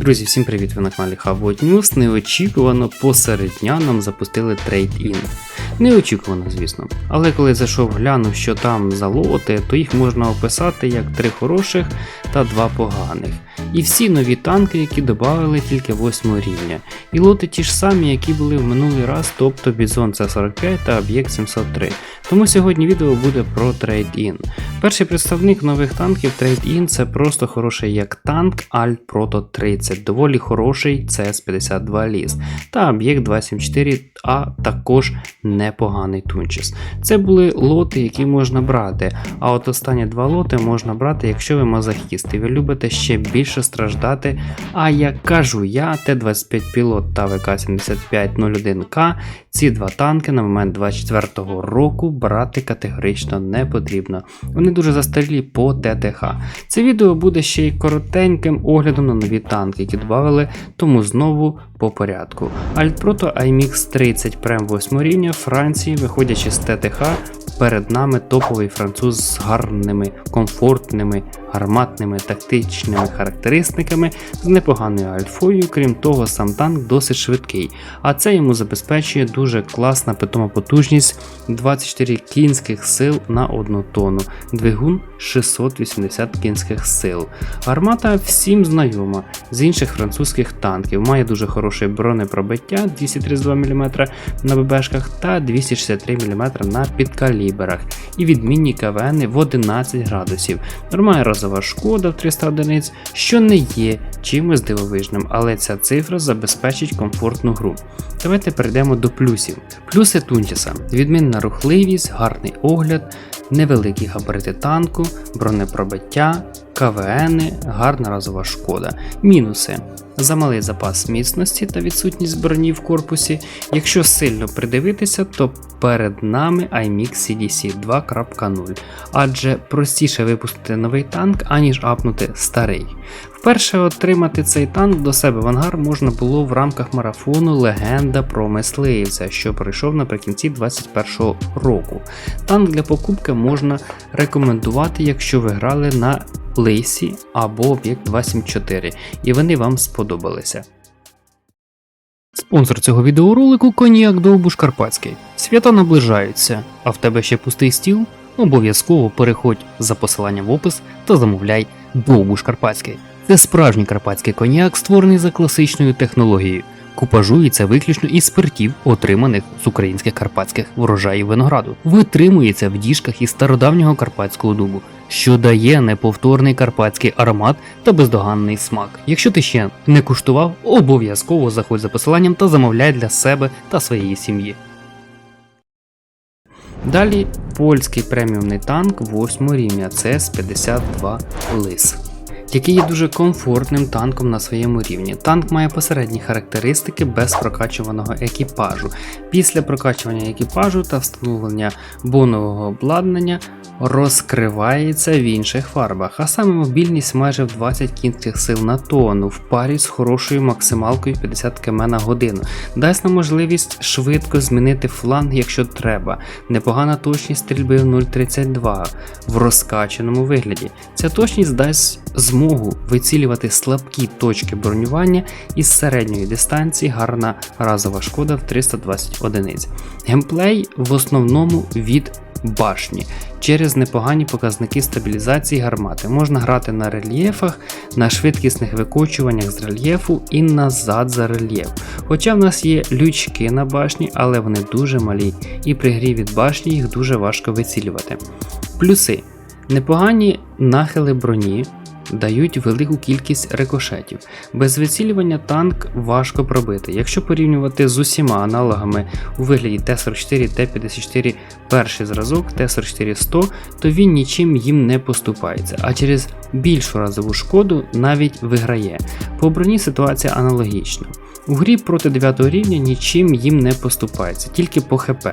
Друзі, всім привіт! Ви на каналі Хабот News. Неочікувано посеред дня нам запустили трейд-ін. Неочікувано, звісно. Але коли зайшов глянув, що там за лоти, то їх можна описати як три хороших та два поганих. І всі нові танки, які додали тільки 8 рівня. І лоти ті ж самі, які були в минулий раз, тобто Бізон С45 та Об'єкт 703. Тому сьогодні відео буде про трейд-ін. Перший представник нових танків Trade-In це просто хороший як танк Alt Proto 30, доволі хороший CS52 ліс та об'єкт 274, а також непоганий тунчес. Це були лоти, які можна брати. А от останні два лоти можна брати, якщо ви мазохіст і ви любите ще більше страждати. А як кажу я, Т-25 пілот та ВК-7501К, ці два танки на момент 24-го року брати категорично не потрібно. Вони дуже застарілі по ТТХ. Це відео буде ще й коротеньким оглядом на нові танки, які додали, тому знову по порядку. Альтпрото IMX 30 Прем 8 рівня Франції, виходячи з ТТХ, перед нами топовий француз з гарними, комфортними, гарматними тактичними характеристиками з непоганою альфою. Крім того, сам танк досить швидкий, а це йому забезпечує дуже класна питома потужність 24 кінських сил на 1 тонну, двигун 680 кінських сил. Гармата всім знайома з інших французьких танків, має дуже хороше бронепробиття 232 мм на ББшках та 263 мм на підкаліберах і відмінні КВН в 11 градусів. Нормальна розова шкода в 300 одиниць, що не є чимось дивовижним, але ця цифра забезпечить комфортну гру. Давайте перейдемо до плюсів. Плюси Тунтіса: відмінна рухливість, гарний огляд, невеликі габарити танку, бронепробиття, КВН, гарна разова шкода. Мінуси. Замалий запас міцності та відсутність броні в корпусі. Якщо сильно придивитися, то перед нами IMX CDC 2.0, адже простіше випустити новий танк, аніж апнути старий. Вперше отримати цей танк до себе в ангар можна було в рамках марафону Легенда про мисливця, що пройшов наприкінці 2021 року. Танк для покупки можна рекомендувати, якщо ви грали на Лисі або Об'єкт 274, і вони вам сподобалися. Спонсор цього відеоролику Коньяк Довбуш Карпатський. Свята наближаються, а в тебе ще пустий стіл? Обов'язково переходь за посиланням в опис та замовляй Довбуш Карпатський. Це справжній карпатський коньяк, створений за класичною технологією. Купажується виключно із спиртів, отриманих з українських карпатських врожаїв винограду. Витримується в діжках із стародавнього карпатського дубу, що дає неповторний карпатський аромат та бездоганний смак. Якщо ти ще не куштував, обов'язково заходь за посиланням та замовляй для себе та своєї сім'ї. Далі польський преміумний танк 8 рівня ЦС-52 Лис який є дуже комфортним танком на своєму рівні. Танк має посередні характеристики без прокачуваного екіпажу. Після прокачування екіпажу та встановлення бонового обладнання розкривається в інших фарбах, а саме мобільність майже в 20 кінських сил на тонну в парі з хорошою максималкою 50 км на годину. Дасть нам можливість швидко змінити фланг, якщо треба. Непогана точність стрільби в 0,32 в розкаченому вигляді. Ця точність дасть змогу вицілювати слабкі точки бронювання із середньої дистанції, гарна разова шкода в 320 одиниць. Геймплей в основному від башні через непогані показники стабілізації гармати. Можна грати на рельєфах, на швидкісних викочуваннях з рельєфу і назад за рельєф. Хоча в нас є лючки на башні, але вони дуже малі, і при грі від башні їх дуже важко вицілювати. Плюси. Непогані нахили броні, дають велику кількість рикошетів. Без вицілювання танк важко пробити. Якщо порівнювати з усіма аналогами у вигляді Т-44 Т-54 перший зразок Т-44-100, то він нічим їм не поступається, а через більшу разову шкоду навіть виграє. По броні ситуація аналогічна. У грі проти 9 рівня нічим їм не поступається, тільки по ХП.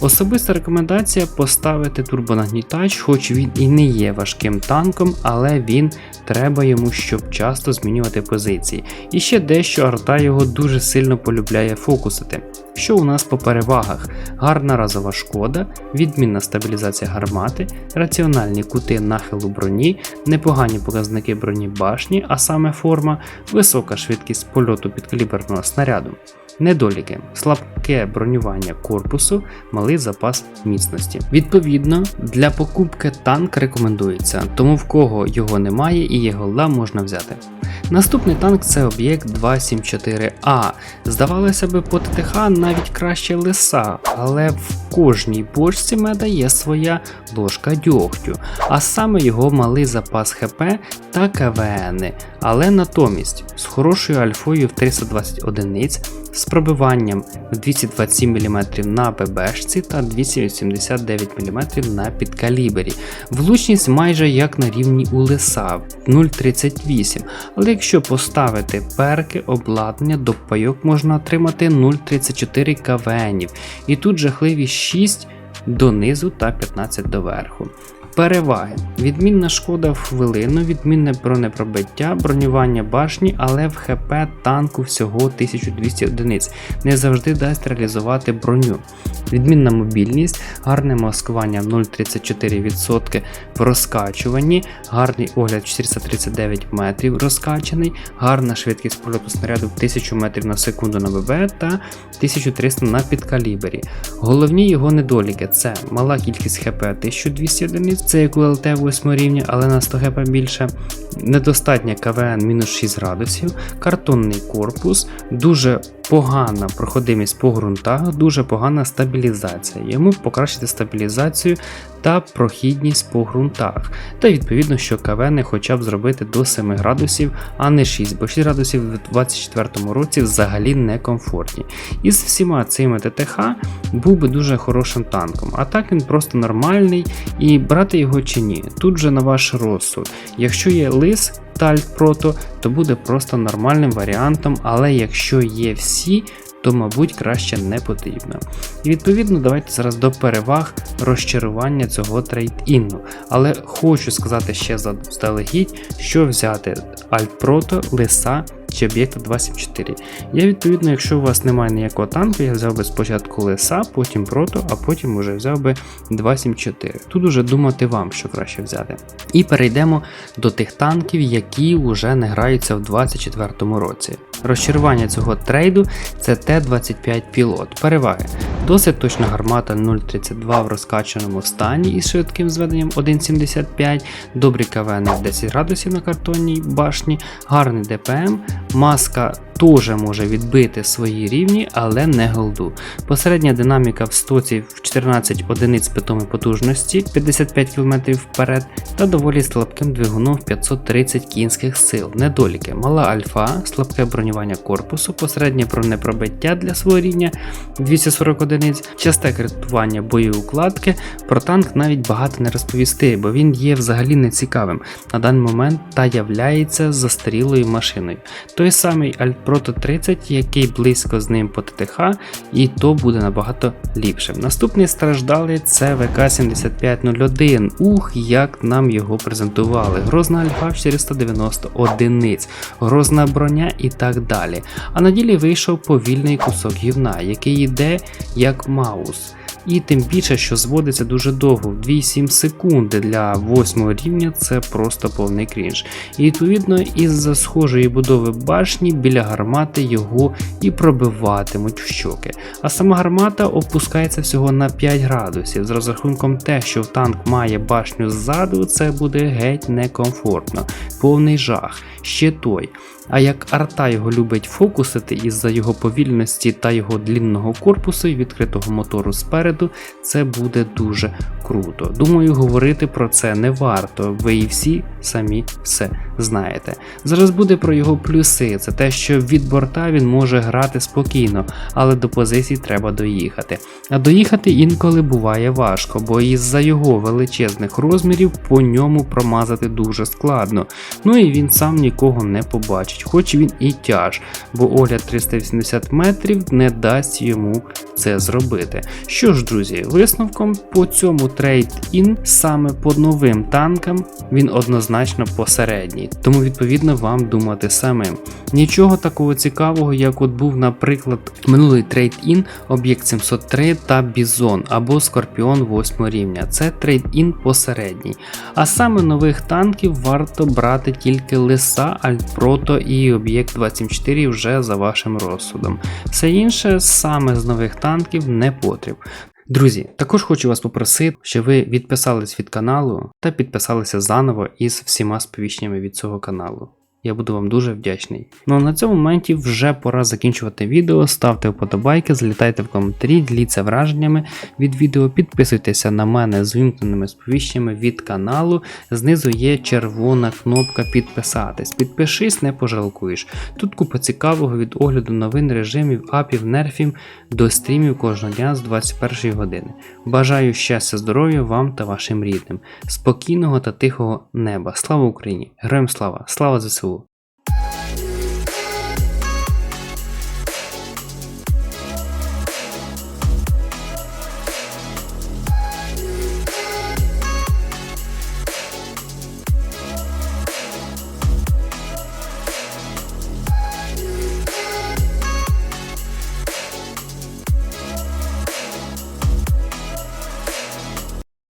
Особиста рекомендація поставити турбонагнітач, хоч він і не є важким танком, але він треба йому, щоб часто змінювати позиції. І ще дещо арта його дуже сильно полюбляє фокусити. Що у нас по перевагах? Гарна разова шкода, відмінна стабілізація гармати, раціональні кути нахилу броні, непогані показники броні башні, а саме форма, висока швидкість польоту підкаліберного снаряду. Недоліки: слабке бронювання корпусу, малий запас міцності. Відповідно, для покупки танк рекомендується, тому в кого його немає і є голда, можна взяти. Наступний танк це об'єкт 274А. Здавалося би, по ТТХ навіть краще лиса, але в кожній бочці меда є своя ложка дьогтю, а саме його малий запас ХП та КВН. Але натомість з хорошою альфою в 320 одиниць, з пробиванням в 227 мм на ББшці та 289 мм на підкалібері. Влучність майже як на рівні у лиса 0,38. Але якщо поставити перки, обладнання, до пайок можна отримати 0,34 КВНів. І тут жахливі 6 донизу та 15 доверху. Переваги. Відмінна шкода в хвилину, відмінне бронепробиття, бронювання башні, але в ХП танку всього 1200 одиниць. Не завжди дасть реалізувати броню. Відмінна мобільність, гарне маскування 0,34% в розкачуванні, гарний огляд 439 метрів розкачаний, гарна швидкість польоту снаряду 1000 метрів на секунду на ББ та 1300 на підкалібері. Головні його недоліки це мала кількість ХП 1200 одиниць, це як ЛТ 8 рівня, але на 100 гепа більше. Недостатня КВН мінус 6 градусів, картонний корпус, дуже погана проходимість по ґрунтах, дуже погана стабілізація. Йому покращити стабілізацію та прохідність по ґрунтах. Та відповідно, що КВН хоча б зробити до 7 градусів, а не 6, бо 6 градусів в 2024 році взагалі некомфортні. І з всіма цими ТТХ був би дуже хорошим танком. А так він просто нормальний і брати його чи ні. Тут вже на ваш розсуд. Якщо є лис та Альтпрото, то буде просто нормальним варіантом, але якщо є всі, то, мабуть, краще не потрібно. І відповідно, давайте зараз до переваг розчарування цього трейд-інну. Але хочу сказати ще заздалегідь, що взяти Альтпрото, Лиса чи об'єкта 274. Я відповідно, якщо у вас немає ніякого танку, я взяв би спочатку лиса, потім прото, а потім уже взяв би 274. Тут уже думати вам, що краще взяти. І перейдемо до тих танків, які вже не граються в 2024 році. Розчарування цього трейду це Т-25 пілот. Переваги. Досить точна гармата 0,32 в розкачаному стані із швидким зведенням 1,75, добрі КВН 10 градусів на картонній башні, гарний ДПМ, маска теж може відбити свої рівні, але не голду. Посередня динаміка в стоці в 14 одиниць питомої потужності 55 км вперед та доволі слабким двигуном в 530 кінських сил. Недоліки, мала альфа, слабке бронювання корпусу, посереднє бронепробиття для свого рівня 240 одиниць, часте кредитування бойової укладки. Про танк навіть багато не розповісти, бо він є взагалі нецікавим на даний момент та являється застарілою машиною. Той самий Альпрото 30, який близько з ним по ТТХ, і то буде набагато ліпшим. Наступний страждалий це ВК-7501. Ух, як нам його презентували. Грозна альфа 490 одиниць, грозна броня і так далі. А на ділі вийшов повільний кусок гівна, який йде як маус. І тим більше, що зводиться дуже довго, 2,7 секунди для 8 рівня це просто повний крінж. І відповідно із-за схожої будови башні біля гармати його і пробиватимуть в щоки. А сама гармата опускається всього на 5 градусів. З розрахунком те, що танк має башню ззаду, це буде геть некомфортно, повний жах. Ще той. А як арта його любить фокусити із-за його повільності та його длінного корпусу і відкритого мотору спереду, це буде дуже круто. Думаю, говорити про це не варто, ви і всі самі все знаєте. Зараз буде про його плюси: це те, що від борта він може грати спокійно, але до позицій треба доїхати. А доїхати інколи буває важко, бо із-за його величезних розмірів по ньому промазати дуже складно. Ну і він сам нікого не побачить, хоч він і тяж, бо огляд 380 метрів не дасть йому це зробити. Що ж, друзі, висновком по цьому трейд-ін саме по новим танкам він однозначно посередній, тому відповідно вам думати самим. Нічого такого цікавого, як от був, наприклад, минулий трейд-ін, об'єкт 703 та Бізон або Скорпіон 8 рівня. Це трейд-ін посередній. А саме нових танків варто брати тільки Лиса, Альпрото і об'єкт 24 вже за вашим розсудом. Все інше саме з нових танків не потріб. Друзі, також хочу вас попросити, щоб ви відписались від каналу та підписалися заново із всіма сповіщеннями від цього каналу. Я буду вам дуже вдячний. Ну а на цьому моменті вже пора закінчувати відео. Ставте вподобайки, залітайте в коментарі, діліться враженнями від відео, підписуйтеся на мене з вимкненими сповіщеннями від каналу. Знизу є червона кнопка підписатись. Підпишись, не пожалкуєш. Тут купа цікавого від огляду новин, режимів, апів, нерфів до стрімів кожного дня з 21 години. Бажаю щастя, здоров'я вам та вашим рідним, спокійного та тихого неба. Слава Україні! Героям слава! Слава ЗСУ!